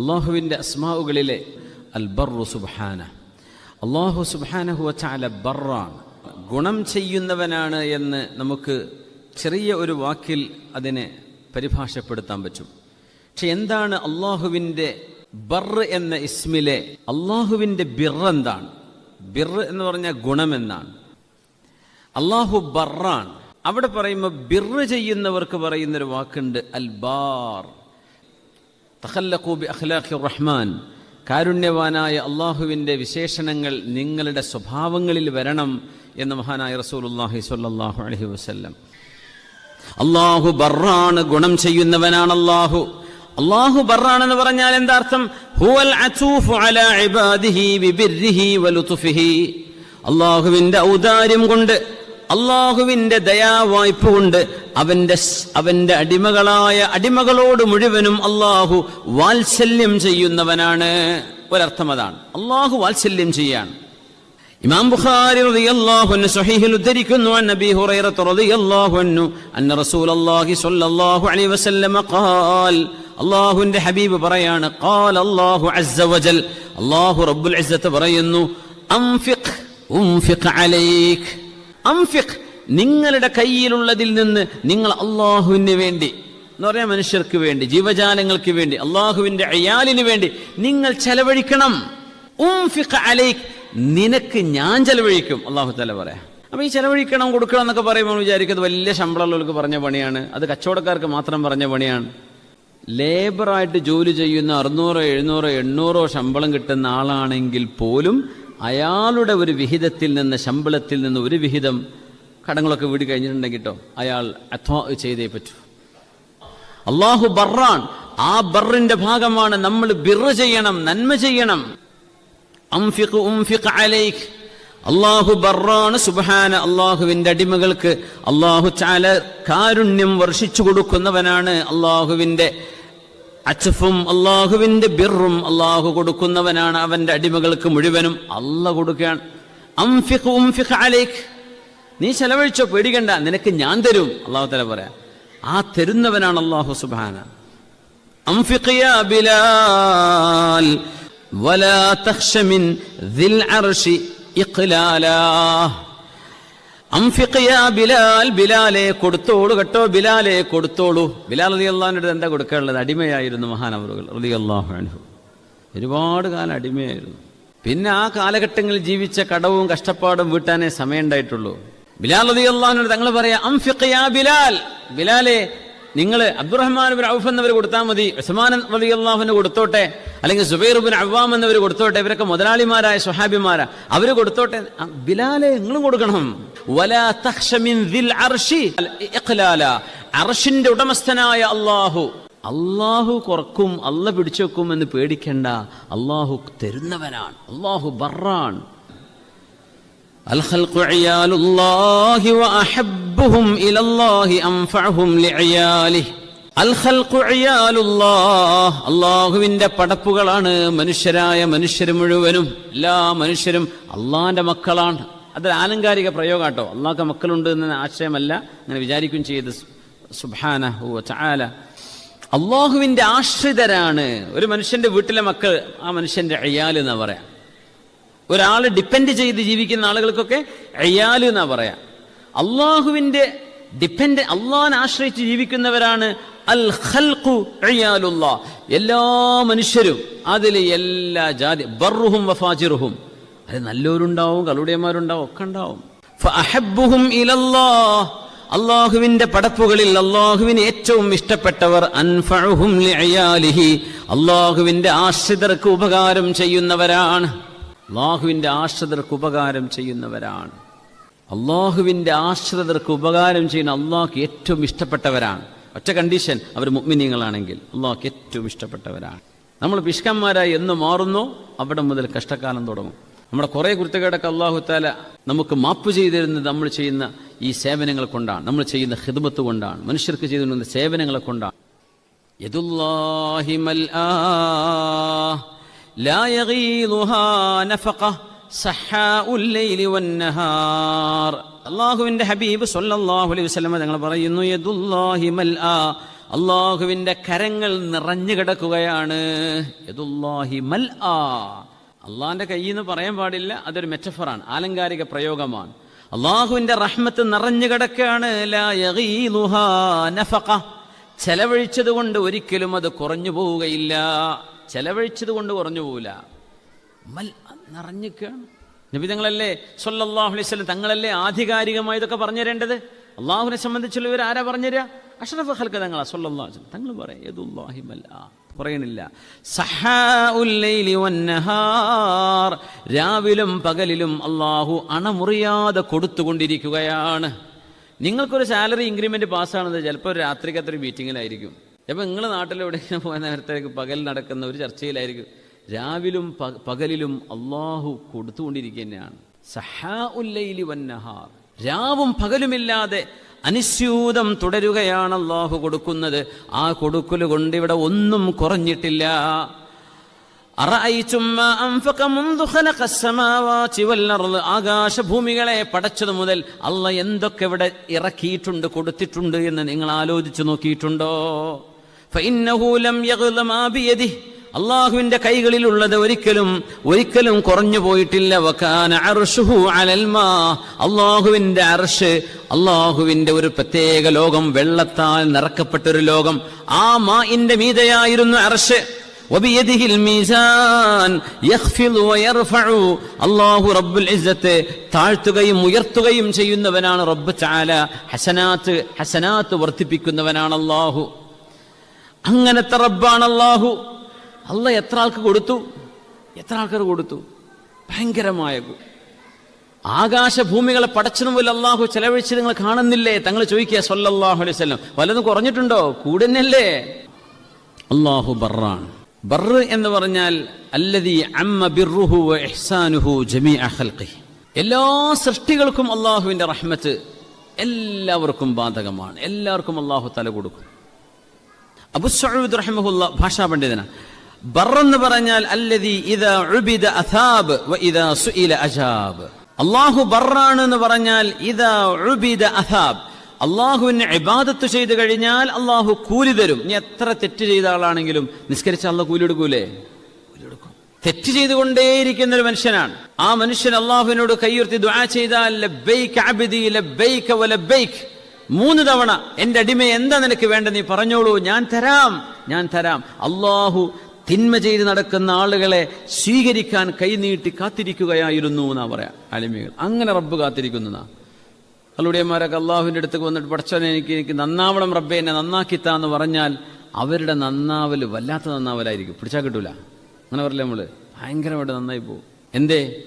അള്ളാഹുവിന്റെ അസ്മാവുകളിലെ അൽ ബർറു സുബാന അള്ളാഹു സുബ്ഹാനഹു ചാല ബറാണ് ഗുണം ചെയ്യുന്നവനാണ് എന്ന് നമുക്ക് ചെറിയ ഒരു വാക്കിൽ അതിനെ പരിഭാഷപ്പെടുത്താൻ പറ്റും. പക്ഷെ എന്താണ് അള്ളാഹുവിന്റെ ബർ എന്ന ഇസ്മിലെ അള്ളാഹുവിന്റെ ബിർ എന്താണ്? ബിർ എന്ന് പറഞ്ഞാൽ ഗുണമെന്നാണ് അള്ളാഹു ബറാണ് അവിടെ പറയുമ്പോൾ ബിർ ചെയ്യുന്നവർക്ക് പറയുന്നൊരു വാക്കുണ്ട് അൽ ബാർ തഖല്ലഖൂബി അഖ്ലാഖി റഹ്മാൻ. കാരുണ്യവാനായ അള്ളാഹുവിന്റെ വിശേഷണങ്ങൾ നിങ്ങളുടെ സ്വഭാവങ്ങളിൽ വരണം എന്ന് മഹാനായ റസൂലുല്ലാഹി സ്വല്ലല്ലാഹു അലൈഹി വസല്ലം. അള്ളാഹു ബർറാണ് ഗുണം ചെയ്യുന്നവനാണ് അള്ളാഹു. അള്ളാഹു ബർറാണെന്ന് പറഞ്ഞാൽ എന്താ അർത്ഥം ഹുവൽ അചൂഫു അലാ ഇബാദിഹി ബിബിർരിഹി വലുതുഫിഹി. അള്ളാഹുവിന്റെ ഔദാര്യം കൊണ്ട് അള്ളാഹുവിന്റെ ദയാവായ്പ കൊണ്ട് അവന്റെ അവന്റെ അടിമകളായ അടിമകളോട് മുഴുവനും അള്ളാഹു വാത്സല്യം ചെയ്യുന്നവനാണ്. ഒരർത്ഥം അതാണ്. അള്ളാഹു വാത്സല്യം ചെയ്യാണ്. ഇമാം ബുഖാരി റളിയല്ലാഹു അൻഹു സ്വഹീഹിൽ ഉദ്ധരിക്കുന്നു അൻ നബി ഹുറൈറ റളിയല്ലാഹു അൻഹു അന്ന റസൂലല്ലാഹി സ്വല്ലല്ലാഹു അലൈഹി വസല്ലമ ഖാൽ. അല്ലാഹുവിന്റെ ഹബീബ് പറയാണ് ഖാൽ അല്ലാഹു അസ്സ വജൽ. അല്ലാഹു റബ്ബുൽ ഇസ്സത്ത് പറയുന്നു അംഫിഖ് ഉംഫിഖ് അലൈക്. അംഫിഖ് നിങ്ങളുടെ കയ്യിലുള്ളതിൽ നിന്ന് നിങ്ങൾ അള്ളാഹുവിന് വേണ്ടി എന്ന് പറഞ്ഞാൽ മനുഷ്യർക്ക് വേണ്ടി ജീവജാലങ്ങൾക്ക് വേണ്ടി അള്ളാഹുവിന്റെ അയാലിന് വേണ്ടി നിങ്ങൾ ചെലവഴിക്കണം. ഉംഫിഖ് അലൈക് നിനക്ക് ഞാൻ ചെലവഴിക്കും അള്ളാഹു തല പറയാം. അപ്പൊ ഈ ചെലവഴിക്കണം കൊടുക്കണം എന്നൊക്കെ പറയുമ്പോൾ വിചാരിക്കുന്നത് വലിയ ശമ്പളമുള്ളവർക്ക് പറഞ്ഞ പണിയാണ് അത് കച്ചവടക്കാർക്ക് മാത്രം പറഞ്ഞ പണിയാണ്. ലേബറായിട്ട് ജോലി ചെയ്യുന്ന അറുന്നൂറോ എഴുന്നൂറോ എണ്ണൂറോ ശമ്പളം കിട്ടുന്ന ആളാണെങ്കിൽ പോലും അയാളുടെ ഒരു വിഹിതത്തിൽ നിന്ന് ശമ്പളത്തിൽ നിന്ന് ഒരു വിഹിതം കടങ്ങളൊക്കെ വീട് കഴിഞ്ഞിട്ടുണ്ടെങ്കിൽ കേട്ടോ അയാൾ അഥോ ചെയ്തേ പറ്റൂ. അള്ളാഹു ബറാൻ ആ ബറിന്റെ ഭാഗമാണ് നമ്മൾ ബിറ് ചെയ്യണം നന്മ ചെയ്യണം. അള്ളാഹു ബറാണ് സുബാന അള്ളാഹുവിന്റെ അടിമകൾക്ക് അള്ളാഹു ചാല കാരുണ്യം വർഷിച്ചു കൊടുക്കുന്നവനാണ് അള്ളാഹുവിന്റെ അച്ചഫും അള്ളാഹുവിന്റെ ബിറും അള്ളാഹു കൊടുക്കുന്നവനാണ് അവന്റെ അടിമകൾക്ക് മുഴുവനും അല്ല കൊടുക്കുകയാണ് അംഫിഖ് ഉംഫിഖ് അലൈക് നീ ചെലവഴിച്ചോ പേടിക്കണ്ട നിനക്ക് ഞാൻ തരും അള്ളാഹു തല പറയാം ആ തരുന്നവനാണ് അള്ളാഹു സുബാന أنفق يا بلال ولا تخش من ذي العرش إقلالا അംഫിഖ് ബിലാൽ ബിലാലെ കൊടുത്തോളൂ കേട്ടോ ബിലാലെ കൊടുത്തോളൂ. ബിലാൽ റതി അടുത്ത് എന്താ കൊടുക്കാനുള്ളത്? അടിമയായിരുന്നു മഹാനവറുകൾ റതി അള്ളാഹു അൻഹു. ഒരുപാട് കാലം അടിമയായിരുന്നു. പിന്നെ ആ കാലഘട്ടങ്ങളിൽ ജീവിച്ച കടവും കഷ്ടപ്പാടും വീട്ടാനേ സമയമുണ്ടായിട്ടുള്ളൂ ബിലാൽ റതി അള്ളഹാനോട് തങ്ങൾ പറയാം അംഫിഖ് ബിലാൽ. ബിലാലെ നിങ്ങൾ അബ്ദുറഹ്മാൻ ബിൻ ഔഫ് എന്നവർ കൊടുത്താൽ മതി ഉസ്മാൻ റതി അള്ളാഹുവിന് കൊടുത്തോട്ടെ അല്ലെങ്കിൽ സുബൈർ ബിൻ അവ്വാം എന്നവർ കൊടുത്തോട്ടെ ഇവരൊക്കെ മുതലാളിമാരായ സ്വഹാബിമാരാ അവർ കൊടുത്തോട്ടെ. ബിലാലെ നിങ്ങളും കൊടുക്കണം. വലാ തഖ്ശ മിൻ ദിൽ അർശി ഇഖ്ലാല. അർശിന്റെ ഉടമസ്ഥനായ അള്ളാഹു അള്ളാഹു കുറക്കും അല്ല പിടിച്ചു വെക്കും എന്ന് പേടിക്കണ്ട അള്ളാഹു തരുന്നവനാണ് അള്ളാഹു ബറാൻ الخلق عيال الله وأحبهم إلى الله أنفعهم لعياله الخلق عيال الله അള്ളാഹുവിന്റെ പടപ്പുകളാണ് മനുഷ്യരായ മനുഷ്യർ മുഴുവനും എല്ലാ മനുഷ്യരും അള്ളാഹിന്റെ മക്കളാണ് അത് ആലങ്കാരിക പ്രയോഗം കേട്ടോ അള്ളാഹ്ക്ക് മക്കളുണ്ട് എന്ന ആശയമല്ല അങ്ങനെ വിചാരിക്കുകയും ചെയ്ത്. സുഭാന ചാല അള്ളാഹുവിന്റെ ആശ്രിതരാണ്. ഒരു മനുഷ്യന്റെ വീട്ടിലെ മക്കൾ ആ മനുഷ്യന്റെ അയ്യാൽ എന്നാ പറയാം. ഒരാൾ ഡിപ്പെൻഡ് ചെയ്ത് ജീവിക്കുന്ന ആളുകൾക്കൊക്കെ അയ്യാൽ എന്നാ പറയാ. അള്ളാഹുവിന്റെ ഡിപ്പെൻഡ് അള്ളാഹിനെ ആശ്രയിച്ച് ജീവിക്കുന്നവരാണ് അൽ ഖൽഖു അയ്യാലുള്ള എല്ലാ മനുഷ്യരും അതിൽ എല്ലാ ജാതി ബർറുഹും വഫാജിറുഹും. അത് നല്ലവരുണ്ടാവും കളുടിയന്മാരുണ്ടാവും ഒക്കെ ഉണ്ടാവും. അള്ളാഹുവിന്റെ പടപ്പുകളിൽ അള്ളാഹുവിന് ഏറ്റവും ഇഷ്ടപ്പെട്ടവർ അൻഫഴുഹും അള്ളാഹുവിന്റെ ആശ്രിതർക്ക് ഉപകാരം ചെയ്യുന്നവരാണ്. അള്ളാഹുവിന്റെ ആശ്രിതർക്ക് ഉപകാരം ചെയ്യുന്നവരാണ്. അള്ളാഹുവിന്റെ ആശ്രിതർക്ക് ഉപകാരം ചെയ്യുന്ന അള്ളാഹ് ഏറ്റവും ഇഷ്ടപ്പെട്ടവരാണ്. ഒറ്റ കണ്ടീഷൻ അവർ മുഗ്മിനിയങ്ങളാണെങ്കിൽ അള്ളാഹ്ക്ക് ഏറ്റവും ഇഷ്ടപ്പെട്ടവരാണ്. നമ്മൾ പിഷ്കന്മാരായി എന്ന് മാറുന്നു അവിടെ മുതൽ കഷ്ടകാലം തുടങ്ങും. നമ്മുടെ കുറേ കുരുത്തക്കേടൊക്കെ അള്ളാഹുത്താല നമുക്ക് മാപ്പ് ചെയ്തിരുന്നത് നമ്മൾ ചെയ്യുന്ന ഈ സേവനങ്ങൾ കൊണ്ടാണ്. നമ്മൾ ചെയ്യുന്ന ഹിദ്മത്ത് കൊണ്ടാണ്. മനുഷ്യർക്ക് ചെയ്തിരുന്ന സേവനങ്ങളെ കൊണ്ടാണ്. അള്ളാഹുവിന്റെ ഹബീബ് സൊല്ലാഹു അലൈഹി ഞങ്ങൾ പറയുന്നു അള്ളാഹുവിന്റെ കരങ്ങൾ നിറഞ്ഞു കിടക്കുകയാണ്. അള്ളാഹിന്റെ കയ്യിൽ എന്ന് പറയാൻ പാടില്ല അതൊരു മെറ്റഫറാണ് ആലങ്കാരിക പ്രയോഗമാണ്. അള്ളാഹുവിന്റെ റഹ്മത്ത് നിറഞ്ഞു കിടക്കുകയാണ്. ചെലവഴിച്ചത് കൊണ്ട് ഒരിക്കലും അത് കുറഞ്ഞു പോവുകയില്ല. ചെലവഴിച്ചത് കൊണ്ട് കുറഞ്ഞു പോവില്ല. മൽ നിറഞ്ഞിക്കാണ് നബി സൊല്ലാഹുലി തങ്ങളല്ലേ ആധികാരികമായി ഇതൊക്കെ പറഞ്ഞു തരേണ്ടത് അള്ളാഹുവിനെ സംബന്ധിച്ചുള്ളവർ ആരാ പറഞ്ഞുതരാ? അഷ്റഫ് ഹൽക്ക തങ്ങളാ അലൈഹി തങ്ങൾ പറയും യദുല്ലാഹി മൽ ആ പറയണില്ല. രാവിലും പകലിലും അള്ളാഹു അണമുറിയാതെ കൊടുത്തുകൊണ്ടിരിക്കുകയാണ്. നിങ്ങൾക്കൊരു സാലറി ഇൻക്രിമെന്റ് പാസ്സാണെന്ന് ചിലപ്പോൾ ഒരു രാത്രിക്കത്തെ ഒരു മീറ്റിങ്ങിലായിരിക്കും. ചിലപ്പോൾ നിങ്ങൾ നാട്ടിലെവിടെയെങ്കിലും പോയ നേരത്തേക്ക് പകൽ നടക്കുന്ന ഒരു ചർച്ചയിലായിരിക്കും. രാവിലും പകലിലും അള്ളാഹു കൊടുത്തുകൊണ്ടിരിക്കുക തന്നെയാണ് സഹാഉല്ലൈലി വന്നഹാർ രാവും പകലുമില്ലാതെ അനിശ്യൂതം തുടരുകയാണ് അള്ളാഹു കൊടുക്കുന്നത്. ആ കൊടുക്കൽ കൊണ്ട് ഇവിടെ ഒന്നും കുറഞ്ഞിട്ടില്ല. ആകാശഭൂമികളെ പടച്ചത് മുതൽ അല്ല എന്തൊക്കെ ഇവിടെ ഇറക്കിയിട്ടുണ്ട് കൊടുത്തിട്ടുണ്ട് എന്ന് നിങ്ങൾ ആലോചിച്ചു നോക്കിയിട്ടുണ്ടോ? ഫഇന്നഹു ലം യഗ്ല മാ ബിയദിഹി അള്ളാഹുവിന്റെ കൈകളിലുള്ളത് ഒരിക്കലും ഒരിക്കലും കുറഞ്ഞു പോയിട്ടില്ല വക്കാന അർഷുഹു അലൽ മാ അള്ളാഹുവിന്റെ അർഷ് അള്ളാഹുവിന്റെ ഒരു പ്രത്യേക ലോകം വെള്ളത്താൽ നിറക്കപ്പെട്ടൊരു ലോകം ആ മാഇന്റെ മീതയായിരുന്നു അർഷ് وبيده الميزان يخفض ويرفع അള്ളാഹു റബ്ബുൽ ഇസ്സത്ത് താഴ്ത്തുകയും ഉയർത്തുകയും ചെയ്യുന്നവനാണ് റബ്ബ് ചാല ഹസനാത്ത് ഹസനാത്ത് വർദ്ധിപ്പിക്കുന്നവനാണ് അള്ളാഹു അങ്ങനത്തെ റബ്ബാണ് അള്ളാഹു അല്ല എത്ര ആൾക്ക് കൊടുത്തു? എത്ര ആൾക്കാർ കൊടുത്തു? ഭയങ്കരമായ ആകാശഭൂമികളെ പടച്ചനും പോലെ അള്ളാഹു ചെലവഴിച്ച് നിങ്ങൾ കാണുന്നില്ലേ? തങ്ങൾ ചോദിക്കുക സൊല്ലാഹു അലൈഹി വസല്ലം. വല്ലതും കുറഞ്ഞിട്ടുണ്ടോ? കൂടുന്നല്ലേ? അള്ളാഹു ബറാണ്. ബറ് എന്ന് പറഞ്ഞാൽ അല്ലതി അമ്മ ബിർറുഹു ഇഹ്സാനുഹു ജമീഅ ഖൽഖിഹി എല്ലാ സൃഷ്ടികൾക്കും അള്ളാഹുവിന്റെ റഹ്മത്ത് എല്ലാവർക്കും ബാധകമാണ്. എല്ലാവർക്കും അള്ളാഹു തല കൊടുക്കും. അബു സഊദ് റഹിമഹുല്ല ഭാഷാ പണ്ഡിതനാണ് ബറെന്ന് പറഞ്ഞാൽ അല്ലതി ഇദാ ഉബിദ അഥാബ് വ ഇദാ സുഇല അജാബ്. അള്ളാഹു ബറാണ് എന്ന് പറഞ്ഞാൽ ഇദാ ഉബിദ അഥാബ് അള്ളാഹുവിനെ ഇബാദത്ത് ചെയ്തു കഴിഞ്ഞാൽ അള്ളാഹു കൂലി തരും. നീ എത്ര തെറ്റ് ചെയ്ത ആളാണെങ്കിലും നിസ്കരിച്ച അള്ള കൂലി എടുക്കൂലേ കൂലി എടുക്കും. തെറ്റ് ചെയ്തുകൊണ്ടേയിരിക്കുന്ന ഒരു മനുഷ്യനാണ്. ആ മനുഷ്യൻ അള്ളാഹുവിനോട് കൈയുർത്തി ദുആ ചെയ്താൽ ലബ്ബൈക അബ്ദി ലബ്ബൈക വലബ്ബൈക മൂന്ന് തവണ എന്റെ അടിമ എന്താ നിനക്ക് വേണ്ട നീ പറഞ്ഞോളൂ. ഞാൻ തരാം. ഞാൻ തരാം. അള്ളാഹു തിന്മ ചെയ്ത് നടക്കുന്ന ആളുകളെ സ്വീകരിക്കാൻ കൈനീട്ടി കാത്തിരിക്കുകയായിരുന്നു എന്നാ പറയാ അലിമികൾ അങ്ങനെ റബ്ബ് കാത്തിരിക്കുന്നതാ. കള്ളുടിയന്മാരൊക്കെ അള്ളാഹുവിന്റെ അടുത്ത് വന്നിട്ട് പഠിച്ചവനെ എനിക്ക് എനിക്ക് നന്നാവണം റബ്ബെ എന്നെ നന്നാക്കിത്താ എന്ന് പറഞ്ഞാൽ അവരുടെ നന്നാവൽ വല്ലാത്ത നന്നാവലായിരിക്കും. പിടിച്ചാൽ കിട്ടൂല. അങ്ങനെ പറയില്ല നമ്മൾ ഭയങ്കരമായിട്ട് നന്നായി പോകും. എന്തേ?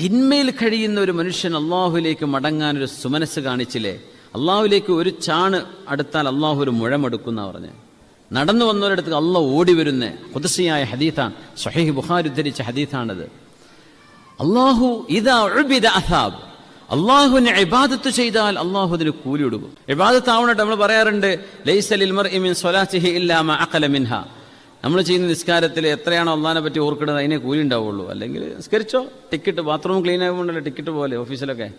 തിന്മയിൽ കഴിയുന്ന ഒരു മനുഷ്യൻ അള്ളാഹുലേക്ക് മടങ്ങാൻ ഒരു സുമനസ് കാണിച്ചില്ലേ? അള്ളാഹുലേക്ക് ഒരു ചാണ് അടുത്താൽ അള്ളാഹു ഒരു മുഴമെടുക്കുന്ന പറഞ്ഞ്. നടന്നു വന്നവരടുത്ത് അള്ള ഓടി വരുന്ന കുതിസിയായ ഹദീത്താണ്. സഹീഹ് ബുഖാരി ഉദ്ധരിച്ച ഹദീത്താണത്. അള്ളാഹു ഇതാ അസാബ്. അള്ളാഹുവിനെ ഇബാദത്ത് ചെയ്താൽ അള്ളാഹു അതിന് കൂലി ഇബാദത്ത് ആവണട്ട് നമ്മൾ പറയാറുണ്ട് മിൻഹ. നമ്മൾ ചെയ്യുന്ന നിസ്കാരത്തിൽ എത്രയാണോ അള്ളാഹിനെ പറ്റി ഓർക്കുന്നത് അതിനെ കൂലി ഉണ്ടാവുള്ളൂ. അല്ലെങ്കിൽ നിസ്കരിച്ചോ ടിക്കറ്റ് ബാത്റൂം ക്ലീൻ ആകുമ്പോണ്ടല്ലോ ടിക്കറ്റ് പോലെ ഓഫീസിലൊക്കെ.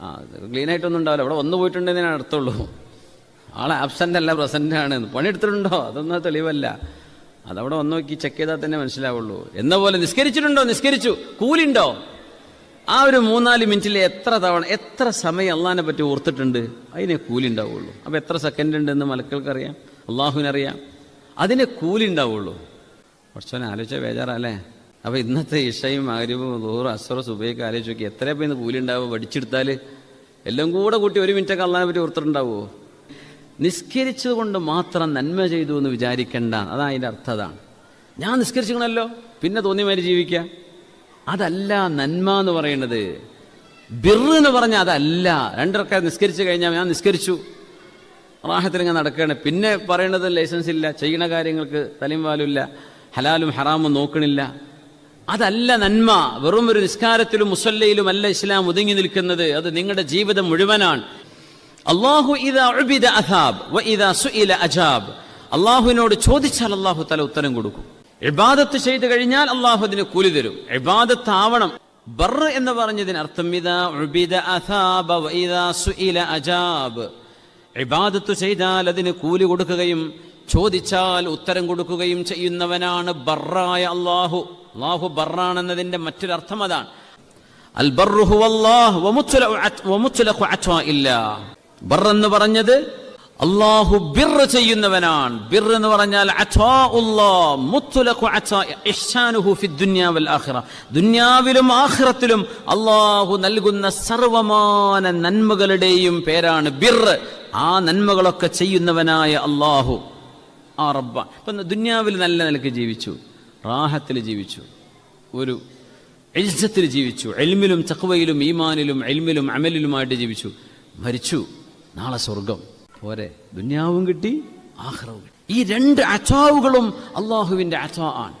ആ ക്ലീൻ ആയിട്ടൊന്നും ഉണ്ടാവില്ല. അവിടെ വന്നു പോയിട്ടുണ്ടെന്നേ അർത്ഥമുള്ളൂ. ആളെ ആബ്സെന്റ് അല്ല പ്രസന്റ് ആണ്. പണിയെടുത്തിട്ടുണ്ടോ? അതൊന്നും തെളിവല്ല. അതവിടെ വന്ന് നോക്കി ചെക്ക് ചെയ്താൽ തന്നെ മനസ്സിലാവുള്ളൂ. എന്ന പോലെ നിസ്കരിച്ചിട്ടുണ്ടോ? നിസ്കരിച്ചു. കൂലിണ്ടോ? ആ ഒരു മൂന്നാൽ മിനിറ്റിൽ എത്ര തവണ എത്ര സമയം അള്ളാഹിനെ പറ്റി ഓർത്തിട്ടുണ്ട്? അതിനെ കൂലി അപ്പോൾ അപ്പൊ എത്ര സെക്കൻഡ് ഉണ്ടെന്ന് മലക്കൾക്ക് അറിയാം അള്ളാഹുവിനറിയാം. അതിനെ കൂലി ഉണ്ടാവുള്ളൂ കുറച്ചോനെ ആലോചിച്ച ബേജാറല്ലേ? അപ്പോൾ ഇന്നത്തെ ഇഷയും ആര്യവും നൂറ് അസുറ സുബൈക്ക് ആലോചിച്ച് നോക്കി. എത്രയപ്പം ഇന്ന് കൂലി ഉണ്ടാവും പഠിച്ചെടുത്താൽ എല്ലാം കൂടെ കൂട്ടി ഒരു മിനിറ്റൊക്കെ അള്ളാഹിനെ പറ്റി ഓർത്തിട്ടുണ്ടാവുമോ നിസ്കരിച്ചത് കൊണ്ട് മാത്രം നന്മ ചെയ്തു എന്ന് വിചാരിക്കേണ്ട. അതാ അതിന്റെ അർത്ഥം അതാണ്. ഞാൻ നിസ്കരിച്ചിരിക്കണമല്ലോ പിന്നെ തോന്നിയമാതിരി ജീവിക്കുക അതല്ല നന്മ എന്ന് പറയുന്നത്. ബിറ് എന്ന് പറഞ്ഞാൽ അതല്ല. രണ്ടരക്ക നിസ്കരിച്ചു കഴിഞ്ഞാൽ ഞാൻ നിസ്കരിച്ചു. റാഹത്തിലിങ്ങനെ നടക്കുകയാണ്. പിന്നെ പറയണത് ലൈസൻസ് ഇല്ല. ചെയ്യണ കാര്യങ്ങൾക്ക് തലയും വാലുമില്ല ഹലാലും ഹറാമും നോക്കണില്ല. അതല്ല നന്മ. വെറും ഒരു നിസ്കാരത്തിലും മുസല്ലയിലും അല്ല ഇസ്ലാം ഒതുങ്ങി നിൽക്കുന്നത്. അത് നിങ്ങളുടെ ജീവിതം മുഴുവനാണ്. അള്ളാഹു ഉബിദ അഥാബ് വ ഇതാ സുഇല അജാബ്. അള്ളാഹുവിനോട് ചോദിച്ചാൽ അള്ളാഹു തല ഉത്തരം കൊടുക്കും. ഇബാദത്ത് ചെയ്തു കഴിഞ്ഞാൽ അള്ളാഹു അതിന് കൂലി തരും. ഇബാദത്ത് ആവണം ബർ എന്ന് പറഞ്ഞതിന് അർത്ഥം അജാബ്. ഇബാദത്ത് ചെയ്താൽ അതിന് കൂലി കൊടുക്കുകയും ചോദിച്ചാൽ ഉത്തരം കൊടുക്കുകയും ചെയ്യുന്നവനാണ് ബർറായ അള്ളാഹു അള്ളാഹു ബർറാണെന്നതിന്റെ മറ്റൊരർത്ഥം അതാണ്. അൽ ബർഹു ഹുവല്ലാഹ് ഇല്ല. ബർ എന്ന് പറഞ്ഞത് അള്ളാഹു ബിർ ചെയ്യുന്നവനാണ്. ബിർ എന്ന് പറഞ്ഞാൽ ദുന്യാവിലും ആഖിറത്തിലും അള്ളാഹു നൽകുന്ന സർവമാന നന്മകളുടെയും പേരാണ് ബിർ. ആ നന്മകളൊക്കെ ചെയ്യുന്നവനായ അള്ളാഹു ആ റബ്ബ. ഇപ്പം ദുന്യാവിൽ നല്ല നിലയ്ക്ക് ജീവിച്ചു. റാഹത്തിൽ ജീവിച്ചു. ഒരു എൽസത്തിൽ ജീവിച്ചു. എൽമിലും തക്വയിലും ഈമാനിലും എൽമിലും അമലിലുമായിട്ട് ജീവിച്ചു. മരിച്ചു. നാളെ സ്വർഗം പോരെ. ദുന്യാവും കിട്ടി ആഹ്റവും ഈ രണ്ട് അച്ചാവുകളും അള്ളാഹുവിന്റെ അച്ചാ ആണ്.